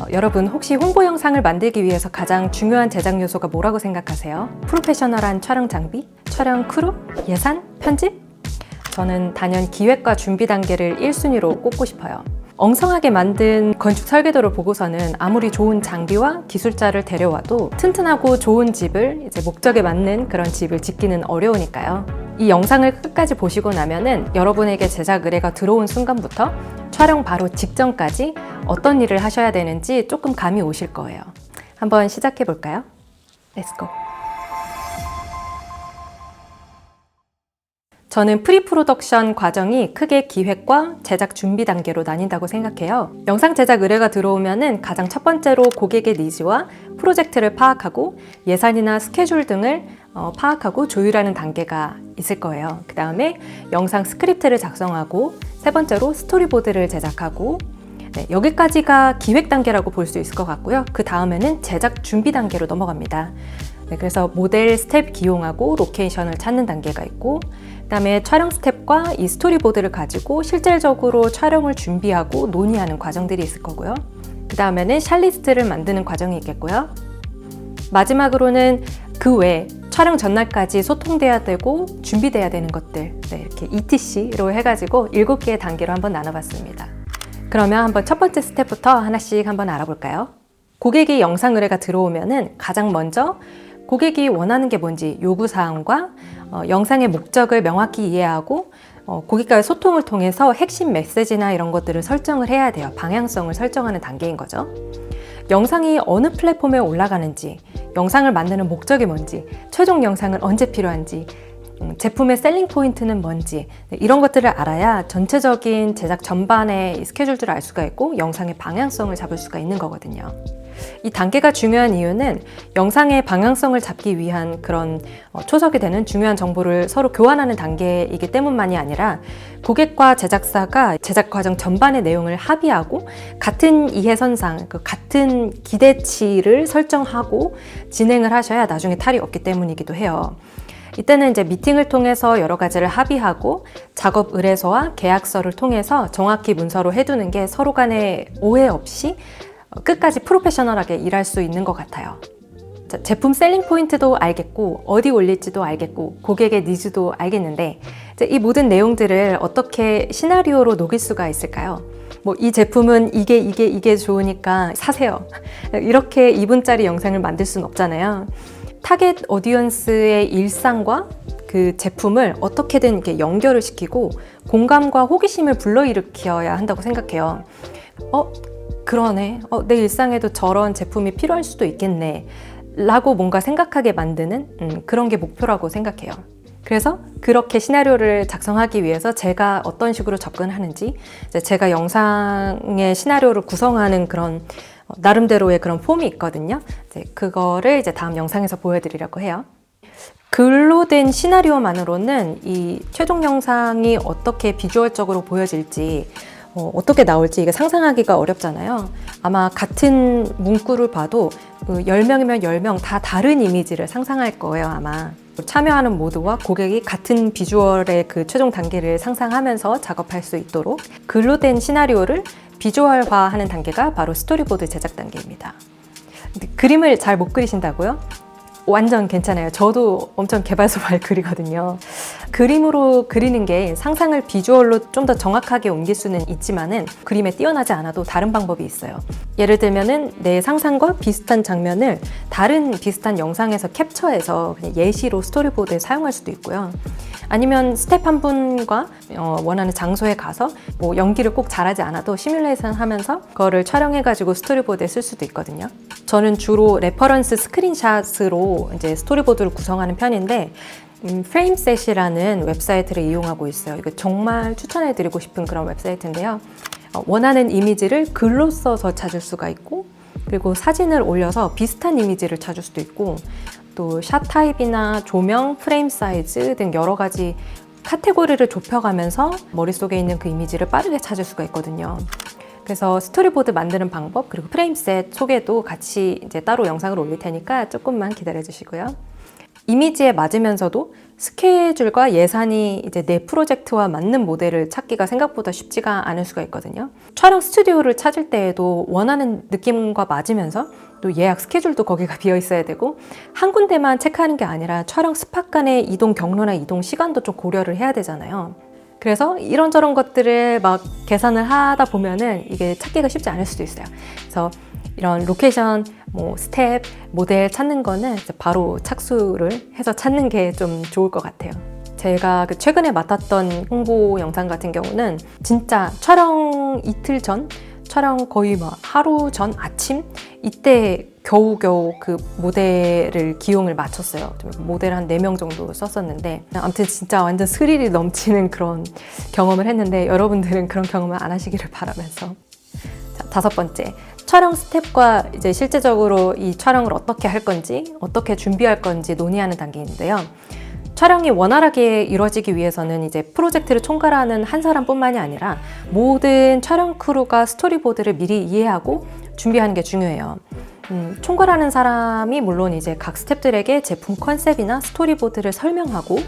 어, 여러분 혹시 홍보 영상을 만들기 위해서 가장 중요한 제작 요소가 뭐라고 생각하세요? 프로페셔널한 촬영 장비? 촬영 크루? 예산? 편집? 저는 단연 기획과 준비 단계를 1순위로 꼽고 싶어요. 엉성하게 만든 건축 설계도를 보고서는 아무리 좋은 장비와 기술자를 데려와도 튼튼하고 좋은 집을 이제 목적에 맞는 그런 집을 짓기는 어려우니까요. 이 영상을 끝까지 보시고 나면은 여러분에게 제작 의뢰가 들어온 순간부터 촬영 바로 직전까지 어떤 일을 하셔야 되는지 조금 감이 오실 거예요. 한번 시작해 볼까요? Let's go. 저는 프리 프로덕션 과정이 크게 기획과 제작 준비 단계로 나뉜다고 생각해요. 영상 제작 의뢰가 들어오면은 가장 첫 번째로 고객의 니즈와 프로젝트를 파악하고 예산이나 스케줄 등을 어, 파악하고 조율하는 단계가 있을 거예요. 그 다음에 영상 스크립트를 작성하고 세 번째로 스토리보드를 제작하고 네, 여기까지가 기획 단계라고 볼 수 있을 것 같고요. 그 다음에는 제작 준비 단계로 넘어갑니다. 네, 그래서 모델 스텝 기용하고 로케이션을 찾는 단계가 있고 그다음에 촬영 스텝과 이 스토리보드를 가지고 실질적으로 촬영을 준비하고 논의하는 과정들이 있을 거고요. 그 다음에는 샬리스트를 만드는 과정이 있겠고요. 마지막으로는 그외 촬영 전날까지 소통돼야 되고 준비돼야 되는 것들 네, 이렇게 ETC로 해가지고 일곱 개의 단계로 한번 나눠봤습니다. 그러면 한번 첫 번째 스텝부터 하나씩 한번 알아볼까요? 고객이 영상 의뢰가 들어오면은 가장 먼저 고객이 원하는 게 뭔지 요구사항과 어, 영상의 목적을 명확히 이해하고 어, 고객과의 소통을 통해서 핵심 메시지나 이런 것들을 설정을 해야 돼요. 방향성을 설정하는 단계인 거죠. 영상이 어느 플랫폼에 올라가는지, 영상을 만드는 목적이 뭔지, 최종 영상은 언제 필요한지, 음, 제품의 셀링 포인트는 뭔지 네, 이런 것들을 알아야 전체적인 제작 전반의 스케줄들을 알 수가 있고 영상의 방향성을 잡을 수가 있는 거거든요. 이 단계가 중요한 이유는 영상의 방향성을 잡기 위한 그런 어, 초석이 되는 중요한 정보를 서로 교환하는 단계이기 때문만이 아니라 고객과 제작사가 제작 과정 전반의 내용을 합의하고 같은 이해선상, 그 같은 기대치를 설정하고 진행을 하셔야 나중에 탈이 없기 때문이기도 해요. 이때는 이제 미팅을 통해서 여러 가지를 합의하고 작업 의뢰서와 계약서를 통해서 정확히 문서로 해두는 게 서로 간에 오해 없이 끝까지 프로페셔널하게 일할 수 있는 것 같아요. 자, 제품 셀링 포인트도 알겠고 어디 올릴지도 알겠고 고객의 니즈도 알겠는데 이 모든 내용들을 어떻게 시나리오로 녹일 수가 있을까요? 뭐 이 제품은 이게 이게 이게 좋으니까 사세요. 이렇게 2분짜리 영상을 만들 수는 없잖아요. 타겟 오디언스의 일상과 그 제품을 어떻게든 이렇게 연결을 시키고 공감과 호기심을 불러일으켜야 한다고 생각해요. 어, 그러네. 어, 내 일상에도 저런 제품이 필요할 수도 있겠네. 라고 뭔가 생각하게 만드는 음, 그런 게 목표라고 생각해요. 그래서 그렇게 시나리오를 작성하기 위해서 제가 어떤 식으로 접근하는지 제가 영상의 시나리오를 구성하는 그런 어, 나름대로의 그런 폼이 있거든요. 이제 그거를 이제 다음 영상에서 보여드리려고 해요. 글로 된 시나리오만으로는 이 최종 영상이 어떻게 비주얼적으로 보여질지 어, 어떻게 나올지 이게 상상하기가 어렵잖아요. 아마 같은 문구를 봐도 10명이면 그 10명 다 다른 이미지를 상상할 거예요, 아마. 참여하는 모두와 고객이 같은 비주얼의 그 최종 단계를 상상하면서 작업할 수 있도록 글로 된 시나리오를 비주얼화하는 단계가 바로 스토리보드 제작 단계입니다. 그림을 잘 못 그리신다고요? 완전 괜찮아요. 저도 엄청 개발소발 그리거든요. 그림으로 그리는 게 상상을 비주얼로 좀 더 정확하게 옮길 수는 있지만은 그림에 뛰어나지 않아도 다른 방법이 있어요. 예를 들면은 내 상상과 비슷한 장면을 다른 비슷한 영상에서 캡처해서 예시로 스토리보드에 사용할 수도 있고요. 아니면 스텝 한 분과 어, 원하는 장소에 가서 뭐 연기를 꼭 잘하지 않아도 시뮬레이션 하면서 그거를 촬영해가지고 스토리보드에 쓸 수도 있거든요. 저는 주로 레퍼런스 스크린샷으로 이제 스토리보드를 구성하는 편인데 음, 프레임셋이라는 웹사이트를 이용하고 있어요. 이거 정말 추천해드리고 싶은 그런 웹사이트인데요. 어, 원하는 이미지를 글로 써서 찾을 수가 있고 그리고 사진을 올려서 비슷한 이미지를 찾을 수도 있고 또 샷 타입이나 조명, 프레임 사이즈 등 여러 가지 카테고리를 좁혀가면서 머릿속에 있는 그 이미지를 빠르게 찾을 수가 있거든요. 그래서 스토리보드 만드는 방법 그리고 프레임셋 소개도 같이 이제 따로 영상을 올릴 테니까 조금만 기다려 주시고요. 이미지에 맞으면서도 스케줄과 예산이 이제 내 프로젝트와 맞는 모델을 찾기가 생각보다 쉽지가 않을 수가 있거든요. 촬영 스튜디오를 찾을 때에도 원하는 느낌과 맞으면서 또 예약 스케줄도 거기가 비어 있어야 되고 한 군데만 체크하는 게 아니라 촬영 스팟 간의 이동 경로나 이동 시간도 좀 고려를 해야 되잖아요. 그래서 이런저런 것들을 막 계산을 하다 보면은 이게 찾기가 쉽지 않을 수도 있어요. 그래서 이런 로케이션, 뭐 스텝, 모델 찾는 거는 바로 착수를 해서 찾는 게 좀 좋을 것 같아요. 제가 그 최근에 맡았던 홍보 영상 같은 경우는 진짜 촬영 이틀 전, 촬영 거의 막 하루 전 아침 이때 겨우겨우 그 모델을 기용을 마쳤어요. 좀 모델 한네명 정도 썼었는데 아무튼 진짜 완전 스릴이 넘치는 그런 경험을 했는데 여러분들은 그런 경험을 안 하시기를 바라면서 자, 다섯 번째 촬영 스텝과 이제 실제적으로 이 촬영을 어떻게 할 건지 어떻게 준비할 건지 논의하는 단계인데요. 촬영이 원활하게 이루어지기 위해서는 이제 프로젝트를 총괄하는 한 사람뿐만이 아니라 모든 촬영 크루가 스토리보드를 미리 이해하고 준비하는 게 중요해요. 음, 총괄하는 사람이 물론 이제 각 스탭들에게 제품 컨셉이나 스토리보드를 설명하고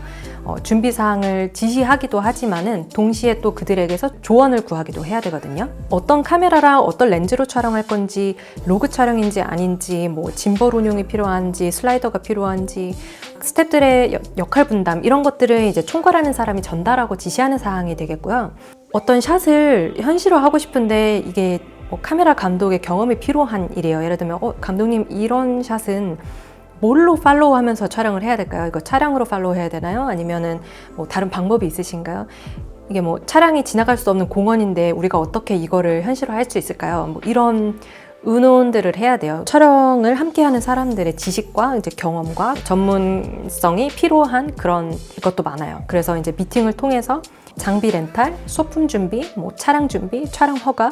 어, 준비 사항을 지시하기도 하지만은 동시에 또 그들에게서 조언을 구하기도 해야 되거든요. 어떤 카메라랑 어떤 렌즈로 촬영할 건지, 로그 촬영인지 아닌지, 뭐 짐벌 운용이 필요한지, 슬라이더가 필요한지, 스탭들의 여- 역할 분담 이런 것들을 이제 총괄하는 사람이 전달하고 지시하는 사항이 되겠고요. 어떤 샷을 현실화 하고 싶은데 이게 뭐 카메라 감독의 경험이 필요한 일이에요. 예를 들면 어, 감독님 이런 샷은 뭘로 팔로우 하면서 촬영을 해야 될까요? 이거 차량으로 팔로우 해야 되나요? 아니면은 뭐 다른 방법이 있으신가요? 이게 뭐 차량이 지나갈 수 없는 공원인데 우리가 어떻게 이거를 현실화할 수 있을까요? 뭐 이런 의논들을 해야 돼요. 촬영을 함께 하는 사람들의 지식과 이제 경험과 전문성이 필요한 그런 것도 많아요. 그래서 이제 미팅을 통해서 장비 렌탈, 소품 준비, 뭐 차량 준비, 촬영 허가,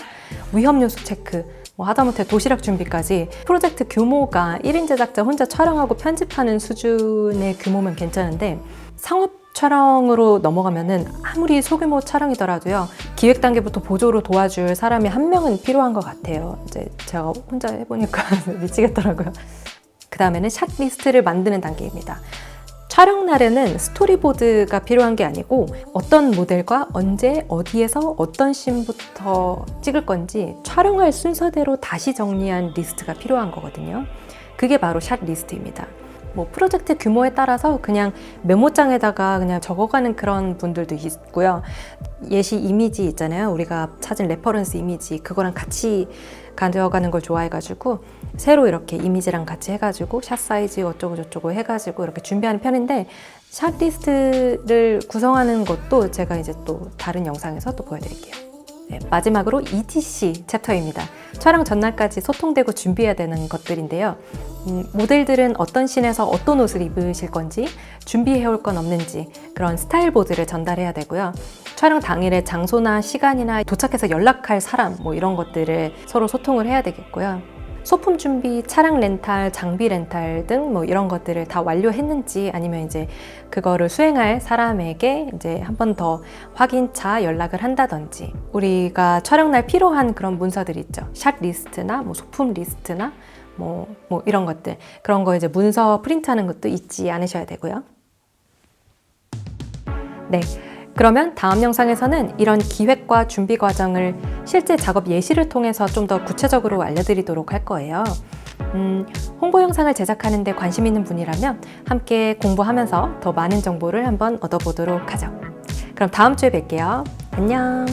위험 요소 체크, 뭐 하다못해 도시락 준비까지 프로젝트 규모가 1인 제작자 혼자 촬영하고 편집하는 수준의 규모면 괜찮은데 상업 촬영으로 넘어가면은 아무리 소규모 촬영이더라도요 기획 단계부터 보조로 도와줄 사람이 한 명은 필요한 것 같아요. 이제 제가 혼자 해보니까 미치겠더라고요. 그 다음에는 샷 리스트를 만드는 단계입니다. 촬영 날에는 스토리보드가 필요한 게 아니고 어떤 모델과 언제 어디에서 어떤 씬부터 찍을 건지 촬영할 순서대로 다시 정리한 리스트가 필요한 거거든요. 그게 바로 샷 리스트입니다. 뭐 프로젝트 규모에 따라서 그냥 메모장에다가 그냥 적어가는 그런 분들도 있고요. 예시 이미지 있잖아요. 우리가 찾은 레퍼런스 이미지 그거랑 같이 가져가는 걸 좋아해가지고 새로 이렇게 이미지랑 같이 해가지고 샷 사이즈 어쩌고 저쩌고 해가지고 이렇게 준비하는 편인데 샷 리스트를 구성하는 것도 제가 이제 또 다른 영상에서 또 보여드릴게요. 네, 마지막으로 ETC 챕터입니다. 촬영 전날까지 소통되고 준비해야 되는 것들인데요. 음, 모델들은 어떤 씬에서 어떤 옷을 입으실 건지, 준비해올 건 없는지, 그런 스타일 보드를 전달해야 되고요. 촬영 당일에 장소나 시간이나 도착해서 연락할 사람, 뭐 이런 것들을 서로 소통을 해야 되겠고요. 소품 준비, 차량 렌탈, 장비 렌탈 등 뭐 이런 것들을 다 완료했는지 아니면 이제 그거를 수행할 사람에게 이제 한 번 더 확인차 연락을 한다든지 우리가 촬영 날 필요한 그런 문서들 있죠. 샷 리스트나 뭐 소품 리스트나 뭐, 뭐 이런 것들 그런 거 이제 문서 프린트하는 것도 잊지 않으셔야 되고요. 네. 그러면 다음 영상에서는 이런 기획과 준비 과정을 실제 작업 예시를 통해서 좀 더 구체적으로 알려드리도록 할 거예요. 음, 홍보 영상을 제작하는 데 관심 있는 분이라면 함께 공부하면서 더 많은 정보를 한번 얻어보도록 하죠. 그럼 다음 주에 뵐게요. 안녕.